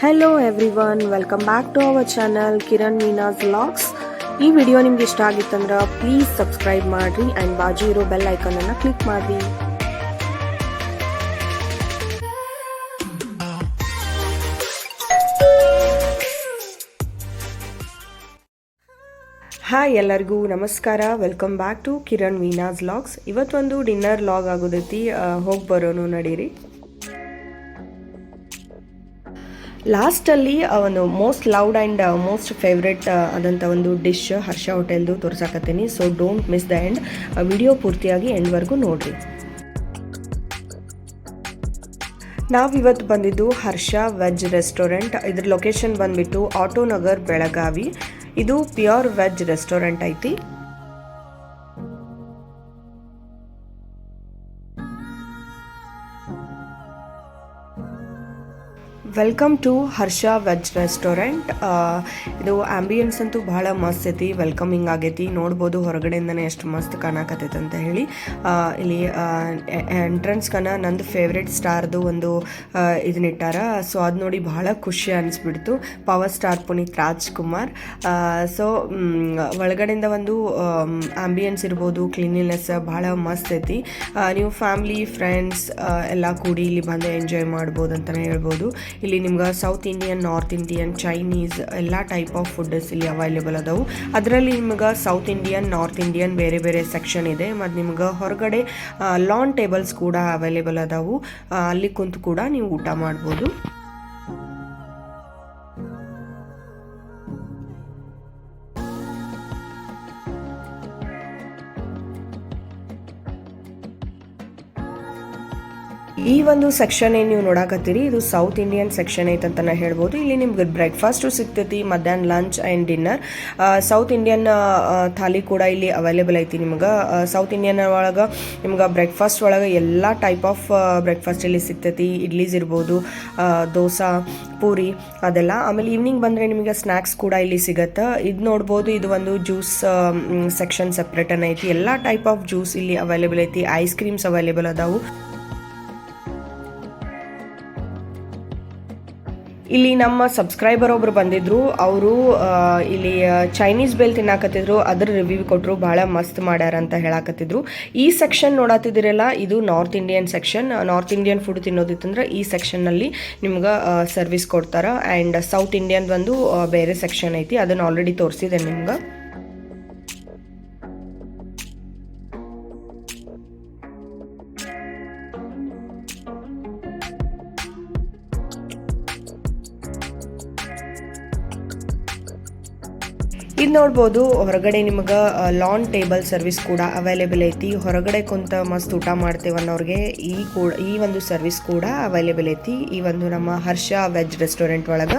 Hello every one welcome back to our channel Kiran Meena's vlogs ಈ video ನಿಮ್ಗೆ ಇಷ್ಟ ಆಗಿತ್ತಂದ್ರೆ ಪ್ಲೀಸ್ ಸಬ್ಸ್ಕ್ರೈಬ್ ಮಾಡಿರಿ ಆ್ಯಂಡ್ ಬಾಜು ಇರೋ ಬೆಲ್ ಐಕನನ್ನು ಕ್ಲಿಕ್ ಮಾಡಿ ಹಾಯ್ ಎಲ್ಲರಿಗೂ ನಮಸ್ಕಾರ welcome back to Kiran ವೀನಾಸ್ logs ಇವತ್ತೊಂದು ಡಿನ್ನರ್ ಲಾಗ್ ಆಗೋದೈತಿ ಹೋಗಿ ಬರೋನು ನಡೀರಿ. ಲಾಸ್ಟಲ್ಲಿ ಅವನು most loud and most favourite ಆದಂಥ ಒಂದು ಡಿಶ್ ಹರ್ಷ ಹೋಟೆಲ್ದು ತೋರ್ಸಾಕತ್ತೀನಿ. So don't miss the end video ಪೂರ್ತಿಯಾಗಿ ಎಂಡ್ವರೆಗೂ ನೋಡಿರಿ. ನಾವಿವತ್ತು ಬಂದಿದ್ದು ಹರ್ಷ ವೆಜ್ ರೆಸ್ಟೋರೆಂಟ್. ಇದ್ರ ಲೊಕೇಶನ್ ಬಂದ್ಬಿಟ್ಟು ಆಟೋ ನಗರ್ ಬೆಳಗಾವಿ. ಇದು ಪ್ಯೂರ್ ವೆಜ್ ರೆಸ್ಟೋರೆಂಟ್ ಐತಿ. Welcome to Harsha veg restaurant ಇದು ಆಂಬಿಯನ್ಸ್ ಅಂತೂ ಭಾಳ ಮಸ್ತ್ ಐತಿ ವೆಲ್ಕಮಿಂಗ್ ಆಗೈತಿ. ನೋಡ್ಬೋದು ಹೊರಗಡೆಯಿಂದನೇ ಎಷ್ಟು ಮಸ್ತ್ ಕಾಣಕತ್ತೈತೆ ಅಂತ ಹೇಳಿ. ಇಲ್ಲಿ ಎಂಟ್ರೆನ್ಸ್ ಕನ ನಂದು ಫೇವ್ರೆಟ್ ಸ್ಟಾರ್ದು ಒಂದು ಇದನ್ನಿಟ್ಟಾರ ಸೊ ಅದು ನೋಡಿ ಭಾಳ ಖುಷಿ ಅನಿಸ್ಬಿಡ್ತು. Power star Puneeth Rajkumar. So ಒಳಗಡೆಯಿಂದ ಒಂದು ಆಂಬಿಯನ್ಸ್ ಇರ್ಬೋದು ಕ್ಲೀನಿನೆಸ್ ಭಾಳ ಮಸ್ತ್ ಐತಿ. ನೀವು ಫ್ಯಾಮ್ಲಿ ಫ್ರೆಂಡ್ಸ್ ಎಲ್ಲ ಕೂಡಿ ಇಲ್ಲಿ ಬಂದು ಎಂಜಾಯ್ ಮಾಡ್ಬೋದು ಅಂತಲೇ ಹೇಳ್ಬೋದು. ಇಲ್ಲಿ ನಿಮ್ಗೆ south Indian north Indian Chinese ಎಲ್ಲ ಟೈಪ್ ಆಫ್ ಫುಡ್ಸ್ ಇಲ್ಲಿ ಅವೈಲೇಬಲ್ ಅದಾವು. ಅದರಲ್ಲಿ ನಿಮ್ಗೆ ಸೌತ್ ಇಂಡಿಯನ್ ನಾರ್ತ್ ಇಂಡಿಯನ್ ಬೇರೆ ಬೇರೆ ಸೆಕ್ಷನ್ ಇದೆ. ಮತ್ತು ನಿಮ್ಗೆ ಹೊರಗಡೆ ಲಾನ್ ಟೇಬಲ್ಸ್ ಕೂಡ ಅವೈಲೇಬಲ್ ಅದಾವು. ಅಲ್ಲಿ ಕುಂತು ಕೂಡ ನೀವು ಊಟ ಮಾಡ್ಬೋದು. ಈ ಒಂದು ಸೆಕ್ಷನ್ ಏನು ನೀವು ನೋಡಾಕತ್ತೀರಿ, ಇದು ಸೌತ್ ಇಂಡಿಯನ್ ಸೆಕ್ಷನ್ ಐತೆ ಅಂತ ಹೇಳ್ಬೋದು. ಇಲ್ಲಿ ನಿಮ್ಗೆ ಬ್ರೇಕ್ಫಾಸ್ಟು ಸಿಗ್ತೈತಿ, ಮಧ್ಯಾಹ್ನ lunch and dinner south Indian thali ಕೂಡ ಇಲ್ಲಿ ಅವೈಲೇಬಲ್ ಐತಿ ನಿಮ್ಗೆ. ಸೌತ್ ಇಂಡಿಯನ್ ಒಳಗೆ ನಿಮ್ಗೆ ಬ್ರೇಕ್ಫಾಸ್ಟ್ ಒಳಗೆ ಎಲ್ಲ ಟೈಪ್ ಆಫ್ ಬ್ರೇಕ್ಫಾಸ್ಟ್ ಇಲ್ಲಿ ಸಿಗ್ತೈತಿ. ಇಡ್ಲೀಸ್ ಇರ್ಬೋದು ದೋಸೆ, ಪೂರಿ ಅದೆಲ್ಲ. ಆಮೇಲೆ ಈವ್ನಿಂಗ್ ಬಂದರೆ ನಿಮಗೆ ಸ್ನ್ಯಾಕ್ಸ್ ಕೂಡ ಇಲ್ಲಿ ಸಿಗತ್ತೆ. ಇದು ನೋಡ್ಬೋದು, ಇದು ಒಂದು ಜ್ಯೂಸ್ ಸೆಕ್ಷನ್ ಸಪ್ರೇಟ್ ಐತಿ. ಎಲ್ಲ ಟೈಪ್ ಆಫ್ ಜ್ಯೂಸ್ ಇಲ್ಲಿ ಅವೈಲೇಬಲ್ ಐತಿ. ಐಸ್ ಕ್ರೀಮ್ಸ್ ಅವೈಲೇಬಲ್ ಅದಾವು. ಇಲ್ಲಿ ನಮ್ಮ ಸಬ್ಸ್ಕ್ರೈಬರ್ ಒಬ್ರು ಬಂದಿದ್ರು, ಅವರು ಇಲ್ಲಿ ಚೈನೀಸ್ ಬೇಲ್ ತಿನ್ನಾಕತ್ತಿದ್ರು, ಅದ್ರ ರಿವ್ಯೂ ಕೊಟ್ಟರು ಭಾಳ ಮಸ್ತ್ ಮಾಡ್ಯಾರ ಅಂತ ಹೇಳಾಕತ್ತಿದ್ರು. ಈ ಸೆಕ್ಷನ್ ನೋಡತ್ತಿದಿರಲ್ಲ ಇದು north Indian section north Indian food ತಿನ್ನೋದಿತ್ತಂದ್ರೆ ಈ ಸೆಕ್ಷನ್ನಲ್ಲಿ ನಿಮ್ಗೆ ಸರ್ವಿಸ್ ಕೊಡ್ತಾರೆ. ಆ್ಯಂಡ್ ಸೌತ್ ಇಂಡಿಯನ್ ಬಂದು ಬೇರೆ ಸೆಕ್ಷನ್ ಐತಿ, ಅದನ್ನು ಆಲ್ರೆಡಿ ತೋರಿಸಿದೆ ನಿಮ್ಗೆ. ಇದು ನೋಡ್ಬೋದು, ಹೊರಗಡೆ ನಿಮಗೆ ಲಾನ್ ಟೇಬಲ್ ಸರ್ವಿಸ್ ಕೂಡ ಅವೈಲೇಬಲ್ ಐತಿ. ಹೊರಗಡೆ ಕುಂತ ಮಸ್ತ್ ಊಟ ಮಾಡ್ತೇವೆ ಅನ್ನೋರಿಗೆ ಈ ಕೂಡ, ಈ ಒಂದು ಸರ್ವಿಸ್ ಕೂಡ ಅವೈಲೇಬಲ್ ಐತಿ. ಈ ಒಂದು ನಮ್ಮ ಹರ್ಷ ವೆಜ್ ರೆಸ್ಟೋರೆಂಟ್ ಒಳಗೆ.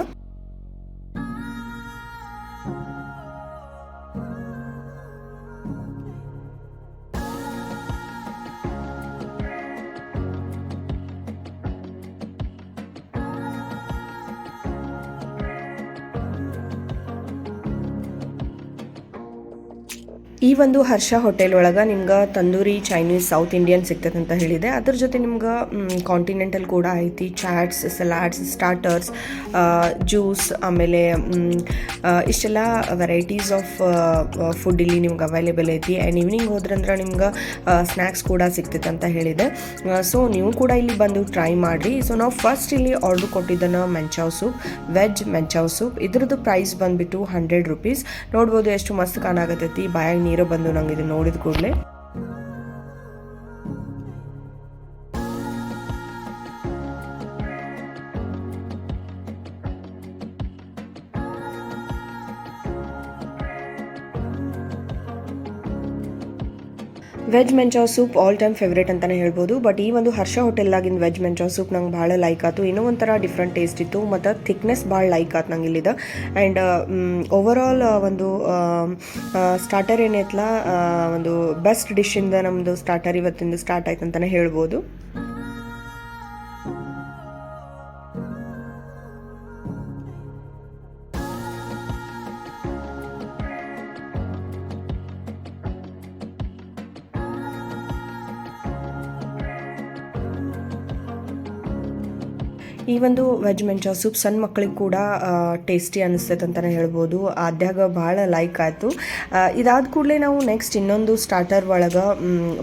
ಈ ಒಂದು ಹರ್ಷ ಹೋಟೆಲ್ ಒಳಗೆ ನಿಮ್ಗೆ ತಂದೂರಿ ಚೈನೀಸ್ ಸೌತ್ ಇಂಡಿಯನ್ ಸಿಗ್ತದೆ ಅಂತ ಹೇಳಿದೆ. ಅದ್ರ ಜೊತೆ ನಿಮ್ಗೆ ಕಾಂಟಿನೆಂಟಲ್ ಕೂಡ ಐತಿ. ಚಾಟ್ಸ್ ಸಲಾಡ್ಸ್ ಸ್ಟಾರ್ಟರ್ಸ್ ಜ್ಯೂಸ್ ಆಮೇಲೆ ಇಷ್ಟೆಲ್ಲ ವೆರೈಟೀಸ್ ಆಫ್ ಫುಡ್ ಇಲ್ಲಿ ನಿಮ್ಗೆ ಅವೈಲೇಬಲ್ ಐತಿ. ಆ್ಯಂಡ್ ಈವ್ನಿಂಗ್ ಹೋದ್ರಂದ್ರೆ ನಿಮ್ಗೆ ಸ್ನ್ಯಾಕ್ಸ್ ಕೂಡ ಸಿಗ್ತೈತೆ ಅಂತ ಹೇಳಿದೆ ಸೊ ನೀವು ಕೂಡ ಇಲ್ಲಿ ಬಂದು ಟ್ರೈ ಮಾಡಿರಿ. ಸೊ ನಾವು ಫಸ್ಟ್ ಇಲ್ಲಿ order ಕೊಟ್ಟಿದ್ದನ್ನು manchow soup veg manchow soup ಇದ್ರದ್ದು ಪ್ರೈಸ್ ಬಂದ್ಬಿಟ್ಟು ಹಂಡ್ರೆಡ್ ರುಪೀಸ್ ನೋಡ್ಬೋದು ಎಷ್ಟು ಮಸ್ತ್ ಕಾಣಾಗತ್ತೈತಿ ಬಾಯಾಗ ನೀರು ಬಂದು ನಂಗೆ ಇದು ನೋಡಿದ ಕೂಡಲೇ veg manchow soup all time favourite ಅಂತಲೇ ಹೇಳ್ಬೋದು. ಬಟ್ ಈ ಒಂದು ಹರ್ಷ ಹೋಟೆಲ್ನಾಗಿನ ವೆಜ್ ಮೆಂಚೋ ಸೂಪ್ ನಂಗೆ ಭಾಳ ಲೈಕ್ ಆಯ್ತು ಇನ್ನೂ ಒಂಥರ ಡಿಫ್ರೆಂಟ್ ಟೇಸ್ಟ್ ಇತ್ತು. ಮತ್ತು ಥಿಕ್ನೆಸ್ ಭಾಳ ಲೈಕ್ ಆಯ್ತು ನಂಗೆ ಇಲ್ಲಿದ. ಆ್ಯಂಡ್ ಓವರ್ ಆಲ್ ಒಂದು ಸ್ಟಾರ್ಟರ್ ಏನೈತಲ್ಲ ಒಂದು ಬೆಸ್ಟ್ ಡಿಶ್ಶಿಂದ ನಮ್ಮದು ಸ್ಟಾರ್ಟರ್ ಇವತ್ತಿಂದ ಸ್ಟಾರ್ಟ್ ಆಯ್ತು ಅಂತಲೇ ಹೇಳ್ಬೋದು. ಈ ಒಂದು ವೆಜ್ ಮೆಂಚಾ ಸೂಪ್ ಸಣ್ಣ ಮಕ್ಕಳಿಗೆ ಕೂಡ ಟೇಸ್ಟಿ ಅನಿಸ್ತೈತೆ ಅಂತಲೇ ಹೇಳ್ಬೋದು. ಆದ್ಯಾಗ ಭಾಳ ಲೈಕ್ ಆಯಿತು. ಇದಾದ ಕೂಡಲೇ ನಾವು ನೆಕ್ಸ್ಟ್ ಇನ್ನೊಂದು ಸ್ಟಾರ್ಟರ್ ಒಳಗೆ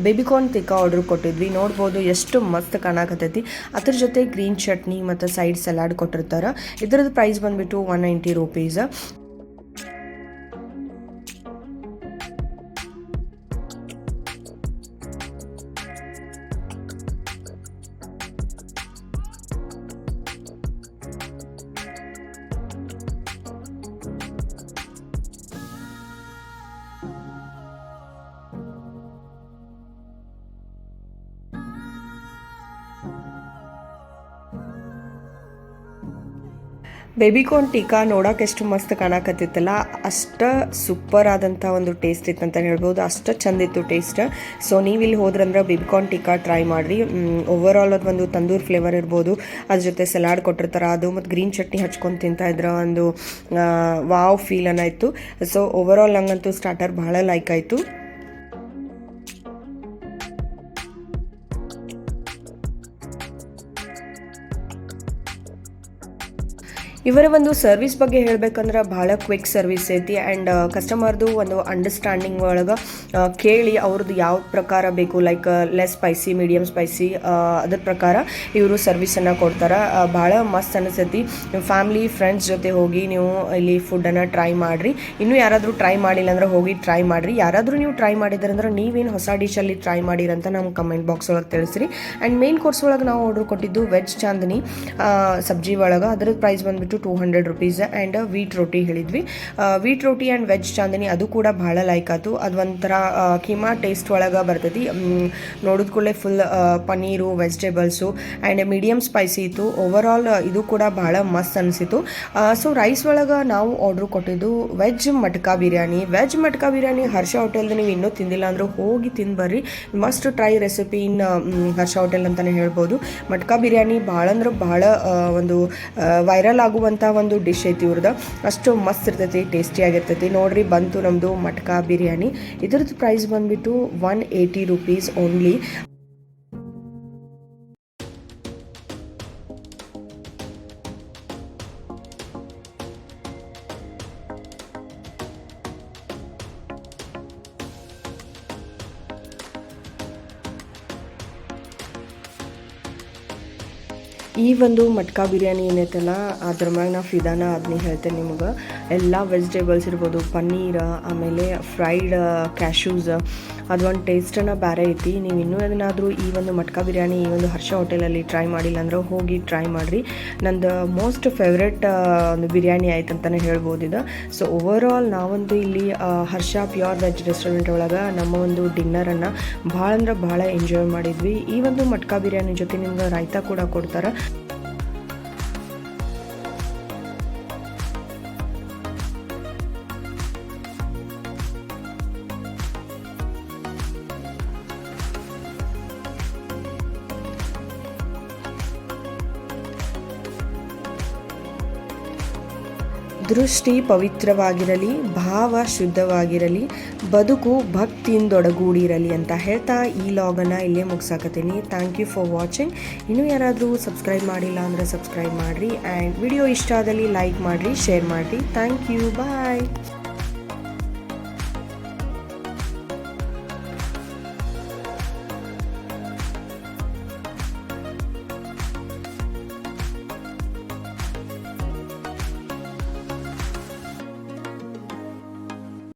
ಬೇಬಿಕಾರ್ನ್ ತಿಕ್ಕ ಆರ್ಡರ್ ಕೊಟ್ಟಿದ್ವಿ. ನೋಡ್ಬೋದು ಎಷ್ಟು ಮಸ್ತ್ ಕಾಣಕತ್ತೈತಿ. ಅದ್ರ ಜೊತೆ ಗ್ರೀನ್ ಚಟ್ನಿ ಮತ್ತು ಸೈಡ್ ಸಲಾಡ್ ಕೊಟ್ಟಿರ್ತಾರೆ. ಇದರದ್ದು ಪ್ರೈಸ್ ಬಂದುಬಿಟ್ಟು ಒನ್ ನೈಂಟಿ ರುಪೀಸ್ ಬೇಬಿಕಾರ್ನ್ ಟೀಕಾ ನೋಡೋಕೆ ಎಷ್ಟು ಮಸ್ತ್ ಕಾಣಕತ್ತಿತ್ತಲ್ಲ? ಅಷ್ಟು ಸೂಪರ್ ಆದಂಥ ಒಂದು ಟೇಸ್ಟ್ ಇತ್ತು ಅಂತ ಹೇಳ್ಬೋದು. ಅಷ್ಟು ಚಂದಿತ್ತು ಟೇಸ್ಟ್ ಸೊ ನೀವು ಇಲ್ಲಿ ಹೋದ್ರಂದ್ರೆ ಬೇಬಿಕಾರ್ನ್ ಟೀಕಾ ಟ್ರೈ ಮಾಡಿರಿ. ಓವರ್ ಆಲ್ ಅದು ಒಂದು ತಂದೂರ್ ಫ್ಲೇವರ್ ಇರ್ಬೋದು. ಅದ್ರ ಜೊತೆ ಸಲಾಡ್ ಕೊಟ್ಟಿರ್ತಾರೆ. ಅದು ಮತ್ತು ಗ್ರೀನ್ ಚಟ್ನಿ ಹಚ್ಕೊಂಡು ತಿಂತಾ ಇದ್ರ ಒಂದು ವಾವ್ ಫೀಲ್ ಅನ್ನಾಯಿತು ಸೊ ಓವರ್ ಆಲ್ ನಂಗಂತೂ ಸ್ಟಾರ್ಟರ್ ಭಾಳ ಲೈಕ್ ಆಯಿತು. ಇವರ ಒಂದು ಸರ್ವಿಸ್ ಬಗ್ಗೆ ಹೇಳ್ಬೇಕಂದ್ರೆ ಭಾಳ ಕ್ವಿಕ್ ಸರ್ವಿಸ್ ಐತಿ. ಆ್ಯಂಡ್ ಕಸ್ಟಮರ್ದು ಒಂದು ಅಂಡರ್ಸ್ಟ್ಯಾಂಡಿಂಗ್ ಒಳಗೆ ಕೇಳಿ ಅವ್ರದ್ದು ಯಾವ ಪ್ರಕಾರ ಬೇಕು. Like less spicy medium spicy ಅದ್ರ ಪ್ರಕಾರ ಇವರು ಸರ್ವಿಸನ್ನು ಕೊಡ್ತಾರೆ. ಭಾಳ ಮಸ್ತ್ ಅನಿಸ್ತೈತಿ ಫ್ಯಾಮ್ಲಿ ಫ್ರೆಂಡ್ಸ್ ಜೊತೆ ಹೋಗಿ ನೀವು ಇಲ್ಲಿ ಫುಡ್ಡನ್ನು ಟ್ರೈ ಮಾಡಿರಿ. ಇನ್ನೂ ಯಾರಾದರೂ ಟ್ರೈ ಮಾಡಿಲ್ಲ ಅಂದ್ರೆ ಹೋಗಿ ಟ್ರೈ ಮಾಡಿರಿ. ಯಾರಾದರೂ ನೀವು ಟ್ರೈ ಮಾಡಿದ್ರಂದ್ರೆ ನೀವೇನು ಹೊಸ ಡಿಶಲ್ಲಿ ಟ್ರೈ ಮಾಡಿರಂತ ನಮ್ಮ ಕಮೆಂಟ್ ಬಾಕ್ಸ್ ಒಳಗೆ ತಿಳಿಸ್ರಿ. ಆ್ಯಂಡ್ ಮೇನ್ ಕೋರ್ಸ್ ಒಳಗೆ ನಾವು ಆರ್ಡರ್ ಕೊಟ್ಟಿದ್ದು ವೆಜ್ ಚಾಂದನಿ ಸಬ್ಜಿ ಒಳಗೆ. ಅದ್ರದ್ದು ಪ್ರೈಸ್ ಬಂದ್ಬಿಟ್ಟು two hundred rupees and wheat roti ಹೇಳಿದ್ವಿ. Wheat roti and veg Chandni ಅದು ಕೂಡ ಭಾಳ ಲೈಕ್ ಆಯ್ತು. ಅದು ಒಂಥರ ಕಿಮಾ ಕೀಮಾ ಟೇಸ್ಟ್ ಒಳಗೆ ಬರ್ತೈತಿ. ನೋಡಿದ ಕೂಡಲೇ full paneer vegetables and medium spicy ಇತ್ತು. ಓವರ್ ಆಲ್ ಇದು ಕೂಡ ಭಾಳ ಮಸ್ತ್ ಅನಿಸಿತು ಸೊ ರೈಸ್ ಒಳಗೆ ನಾವು ಆರ್ಡ್ರ್ ಕೊಟ್ಟಿದ್ದು ವೆಜ್ ಮಟ್ಕಾ ಬಿರಿಯಾನಿ. ವೆಜ್ ಮಟ್ಕಾ ಬಿರಿಯಾನಿ ಹರ್ಷ ಹೋಟೆಲ್ದು ನೀವು ಇನ್ನೂ ತಿಂದಿಲ್ಲ ಅಂದರೂ ಹೋಗಿ ತಿಂದು ಬರ್ರಿ. Must try recipe in Harsha hotel ಅಂತಲೇ ಹೇಳ್ಬೋದು. ಮಟ್ಕಾ ಬಿರಿಯಾನಿ ಭಾಳ ಅಂದ್ರೆ ಭಾಳ ಒಂದು ವೈರಲ್ ಆಗುವಂಥ ಒಂದು ಡಿಶ್ ಐತಿ ಇವ್ರದ್ದು ಅಷ್ಟು ಮಸ್ತ್ ಇರ್ತೈತಿ ಟೇಸ್ಟಿ ಆಗಿರ್ತೈತಿ. ನೋಡ್ರಿ, ಬಂತು ನಮ್ಮದು ಮಟ್ಕಾ ಬಿರಿಯಾನಿ. ಇದ್ರದ್ದು ಪ್ರೈಸ್ ಬಂದ್ಬಿಟ್ಟು ಒನ್ ಏಯ್ಟಿ ರುಪೀಸ್ ಓನ್ಲಿ ಈ ಒಂದು ಮಟ್ಕಾ ಬಿರಿಯಾನಿ ಏನೈತಲ್ಲ, ಅದ್ರ ಮ್ಯಾಗ ನಾ ಫಿದಾನ ಅದನ್ನ ಹೇಳ್ತೇನೆ ನಿಮಗೆ. ಎಲ್ಲ ವೆಜಿಟೇಬಲ್ಸ್ ಇರ್ಬೋದು, ಪನ್ನೀರ, ಆಮೇಲೆ ಫ್ರೈಡ್ ಕ್ಯಾಶ್ಯೂಸ್ ಅದೊಂದು ಟೇಸ್ಟನ್ನು ಬೇರೆ ಐತಿ. ನೀವು ಇನ್ನೂ ಏನಾದರೂ ಈ ಒಂದು ಮಟ್ಕಾ ಬಿರಿಯಾನಿ, ಈ ಒಂದು ಹರ್ಷ ಹೋಟೆಲಲ್ಲಿ ಟ್ರೈ ಮಾಡಿಲ್ಲ ಅಂದ್ರೆ ಹೋಗಿ ಟ್ರೈ ಮಾಡಿರಿ. ನಂದು ಮೋಸ್ಟ್ ಫೇವ್ರೆಟ್ ಒಂದು ಬಿರಿಯಾನಿ ಆಯ್ತು ಅಂತಲೇ ಹೇಳ್ಬೋದು ಇದು. ಸೊ ಓವರ್ ಆಲ್ ನಾವಂತೂ ಇಲ್ಲಿ ಹರ್ಷ ಪ್ಯೂರ್ ವೆಜ್ ರೆಸ್ಟೋರೆಂಟ್ ಒಳಗೆ ನಮ್ಮ ಒಂದು ಡಿನ್ನರನ್ನು ಭಾಳ ಅಂದ್ರೆ ಭಾಳ ಎಂಜಾಯ್ ಮಾಡಿದ್ವಿ. ಈ ಒಂದು ಮಟ್ಕಾ ಬಿರಿಯಾನಿ ಜೊತೆ ನಿಮ್ಗೆ ರಾಯ್ತಾ ಕೂಡ ಕೊಡ್ತಾರೆ. ದೃಷ್ಟಿ ಪವಿತ್ರವಾಗಿರಲಿ, ಭಾವ ಶುದ್ಧವಾಗಿರಲಿ, ಬದುಕು ಭಕ್ತಿಯಿಂದೊಡಗೂಡಿರಲಿ ಅಂತ ಹೇಳ್ತಾ ಈ ಲಾಗನ್ನು ಇಲ್ಲೇ ಮುಗಿಸಾಕತ್ತೀನಿ. ಥ್ಯಾಂಕ್ ಯು ಫಾರ್ ವಾಚಿಂಗ್ ಇನ್ನೂ ಯಾರಾದರೂ ಸಬ್ಸ್ಕ್ರೈಬ್ ಮಾಡಿಲ್ಲ ಅಂದರೆ ಸಬ್ಸ್ಕ್ರೈಬ್ ಮಾಡಿರಿ. ಆ್ಯಂಡ್ ವಿಡಿಯೋ ಇಷ್ಟ ಆದಲ್ಲಿ ಲೈಕ್ ಮಾಡಿರಿ ಶೇರ್ ಮಾಡಿರಿ. Thank you bye